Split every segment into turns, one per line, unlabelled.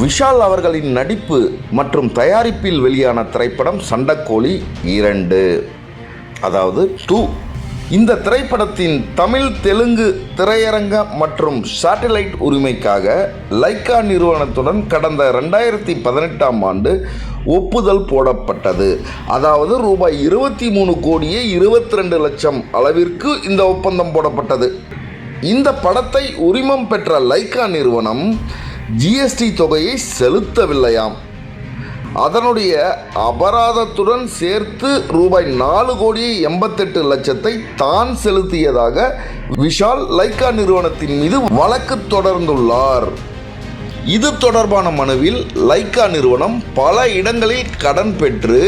விஷால் அவர்களின் நடிப்பு மற்றும் தயாரிப்பில் வெளியான திரைப்படம் சண்டக்கோழி இரண்டு. அதாவது டூ இந்த திரைப்படத்தின் தமிழ் தெலுங்கு திரையரங்க மற்றும் சேட்டலைட் உரிமைக்காக லைக்கா நிறுவனத்துடன் கடந்த ரெண்டாயிரத்தி பதினெட்டாம் ஆண்டு ஒப்புதல் போடப்பட்டது. அதாவது ரூபாய் இருபத்தி மூணு கோடியே இருபத்தி ரெண்டு லட்சம் அளவிற்கு இந்த ஒப்பந்தம் போடப்பட்டது. இந்த படத்தை உரிமம் பெற்ற லைக்கா நிறுவனம் ஜிஎஸ்டி தொகையை செலுத்தவில்லையாம். அதனுடைய அபராதத்துடன் சேர்த்து ரூபாய் நாலு கோடி எண்பத்தெட்டு லட்சத்தை தான் செலுத்தியதாக விஷால் லைக்கா நிறுவனத்தின் மீது வழக்கு தொடர்ந்துள்ளார். இது தொடர்பான மனுவில் லைக்கா நிறுவனம் பல இடங்களில் கடன் பெற்று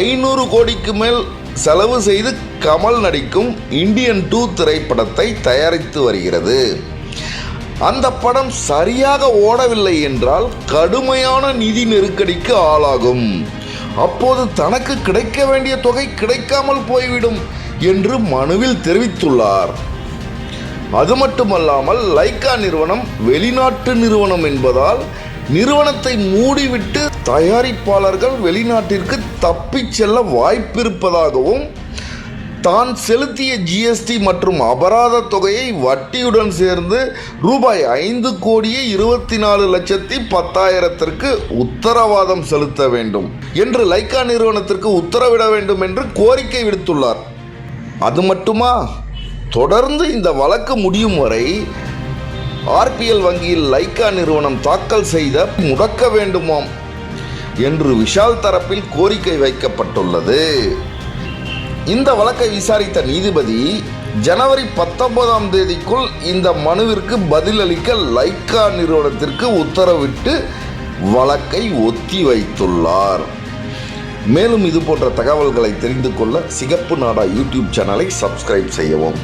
ஐநூறு கோடிக்கு மேல் செலவு செய்து கமல் நடிக்கும் இந்தியன் டூ திரைப்படத்தை தயாரித்து வருகிறது. அந்த படம் சரியாக ஓடவில்லை என்றால் கடுமையான நிதி நெருக்கடிக்கு ஆளாகும். அப்போது தனக்கு கிடைக்க வேண்டிய தொகை கிடைக்காமல் போய்விடும் என்று மனுவில் தெரிவித்துள்ளார். அது மட்டுமல்லாமல் லைக்கா நிறுவனம் வெளிநாட்டு நிறுவனம் என்பதால் நிறுவனத்தை மூடிவிட்டு தயாரிப்பாளர்கள் வெளிநாட்டிற்கு தப்பிச் செல்ல வாய்ப்பிருப்பதாகவும் தான் செலுத்திய ஜிஎஸ்டி மற்றும் அபராத தொகையை வட்டியுடன் சேர்ந்து ரூபாய் ஐந்து கோடியே இருபத்தி நாலு லட்சத்தி பத்தாயிரத்திற்கு உத்தரவாதம் செலுத்த வேண்டும் என்று லைக்கா நிறுவனத்திற்கு உத்தரவிட வேண்டும் என்று கோரிக்கை விடுத்துள்ளார். அது மட்டுமா? தொடர்ந்து இந்த வழக்கு முடியும் வரை ஆர்பிஎல் வங்கியில் லைக்கா நிறுவனம் தாக்கல் செய்த முடக்க வேண்டுமாம் என்று விஷால் தரப்பில் கோரிக்கை வைக்கப்பட்டுள்ளது. இந்த வழக்கை விசாரித்த நீதிபதி ஜனவரி பத்தொன்பதாம் தேதிக்குள் இந்த மனுவிற்கு பதிலளிக்க லைக்கா நிறுவனத்திற்கு உத்தரவிட்டு வழக்கை ஒத்தி வைத்துள்ளார். மேலும் இது போன்ற தகவல்களை தெரிந்து கொள்ள சிகப்பு நாடா யூடியூப் சேனலை சப்ஸ்கிரைப் செய்யவும்.